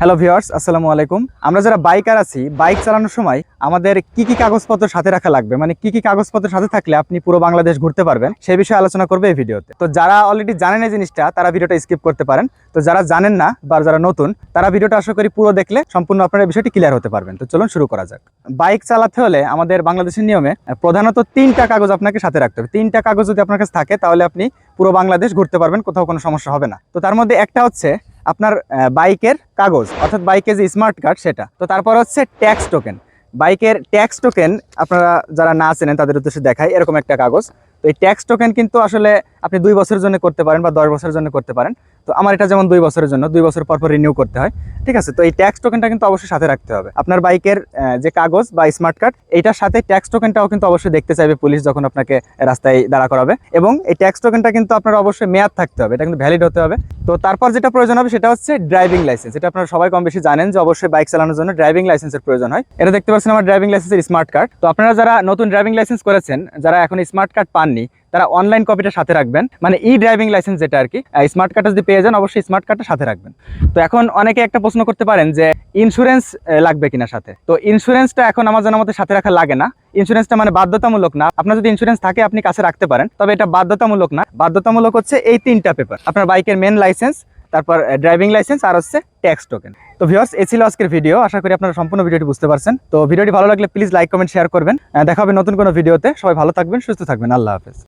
Hello viewers আসসালামু আলাইকুম। আমরা যারা বাইকার আছি বাইক চালানোর সময় আমাদের কি কি কাগজপত্র সাথে রাখা লাগবে? মানে কি কি কাগজপত্র সাথে থাকলে আপনি পুরো বাংলাদেশ ঘুরতে পারবেন? সেই বিষয়ে আলোচনা করবে এই ভিডিওতে। তো যারা অলরেডি জানেন এই জিনিসটা, তারা ভিডিওটা স্কিপ করতে পারেন। তো যারা জানেন না বা যারা নতুন, তারা ভিডিওটা আশা করি পুরো দেখলে সম্পূর্ণ আপনারা বিষয়টি ক্লিয়ার হতে পারবেন। তো চলুন শুরু করা যাক। বাইক চালাতে হলে আমাদের বাংলাদেশের নিয়মে প্রধানত তিনটা কাগজ আপনাকে সাথে রাখতে হবে। তিনটা কাগজ যদি আপনার কাছে থাকে, তাহলে আপনি পুরো বাংলাদেশ ঘুরতে পারবেন, কোথাও কোনো সমস্যা হবে না। তো তার মধ্যে একটা হচ্ছে আপনার বাইকের কাগজ, অর্থাৎ বাইকের যে স্মার্ট কার্ড সেটা। তো তারপর হচ্ছে ট্যাক্স টোকেন বাইকের ট্যাক্স টোকেন আপনারা যারা না চেনেন, তাদের উদ্দেশ্যে দেখায় এরকম একটা কাগজ। এই ট্যাক্স টোকেন কিন্তু আসলে আপনি দুই বছরের জন্য করতে পারেন বা দশ বছরের জন্য করতে পারেন। তো আমার এটা যেমন দুই বছরের জন্য, দুই বছর পর পর রিনিউ করতে হয়। ঠিক আছে? তো এই ট্যাক্স টোকেনটা কিন্তু অবশ্যই সাথে রাখতে হবে। আপনার বাইকের যে কাগজ বা স্মার্ট কার্ড এটার সাথে ট্যাক্স টোকেনটাও কিন্তু অবশ্যই দেখতে চাইবে পুলিশ যখন আপনাকে রাস্তায় দাঁড়া করাবে। এবং এই ট্যাক্স টোকেনটা কিন্তু আপনার অবশ্যই মেয়াদ থাকতে হবে, এটা কিন্তু ভ্যালিড হতে হবে। তো তারপর যেটা প্রয়োজন হবে সেটা হচ্ছে ড্রাইভিং লাইসেন্স এটা আপনারা সবাই কম বেশি জানেন যে অবশ্যই বাইক চালানোর জন্য ড্রাইভিং লাইসেন্সের প্রয়োজন হয়। এটা দেখতে পাচ্ছেন আমার ড্রাইভিং লাইসেন্সের স্মার্ট কার্ড তো আপনারা যারা নতুন ড্রাইভিং লাইসেন্স করেছেন, যারা এখন স্মার্ট কার্ড পাননি তারা অনলাইন কপিটা সাথে রাখবেন। মানে ই ড্রাইভিং লাইসেন্স যেটা আর কি স্মার্ট কার্ডটা যদি পেয়ে যান, অবশ্যই স্মার্ট কার্ডটা সাথে রাখবেন। তো এখন অনেকে একটা প্রশ্ন করতে পারেন যে ইন্স্যুরেন্স লাগবে কিনা সাথে? তো ইন্স্যুরেন্সটা এখন আমার জানার মতে সাথে রাখা লাগে না। ইন্স্যুরেন্সটা মানে বাধ্যতামূলক না। আপনার যদি ইন্স্যুরেন্স থাকে, আপনি কাছে রাখতে পারেন। তবে এটা বাধ্যতামূলক না। বাধ্যতামূলক হচ্ছে এই তিনটা পেপার আপনার বাইকের মেন লাইসেন্স তারপর ড্রাইভিং লাইসেন্স আর হচ্ছে ট্যাক্স টোকেন তো ভিওর্স এ ছিল আজকের ভিডিও আশা করি আপনারা সম্পূর্ণ ভিডিওটি বুঝতে পারছেন। তো ভিডিওটি ভালো লাগলে প্লিজ লাইক কমেন্ট শেয়ার করবেন। দেখা হবে নতুন কোনো ভিডিওতে সবাই ভালো থাকবেন, সুস্থ থাকবেন। আল্লাহ হাফেজ।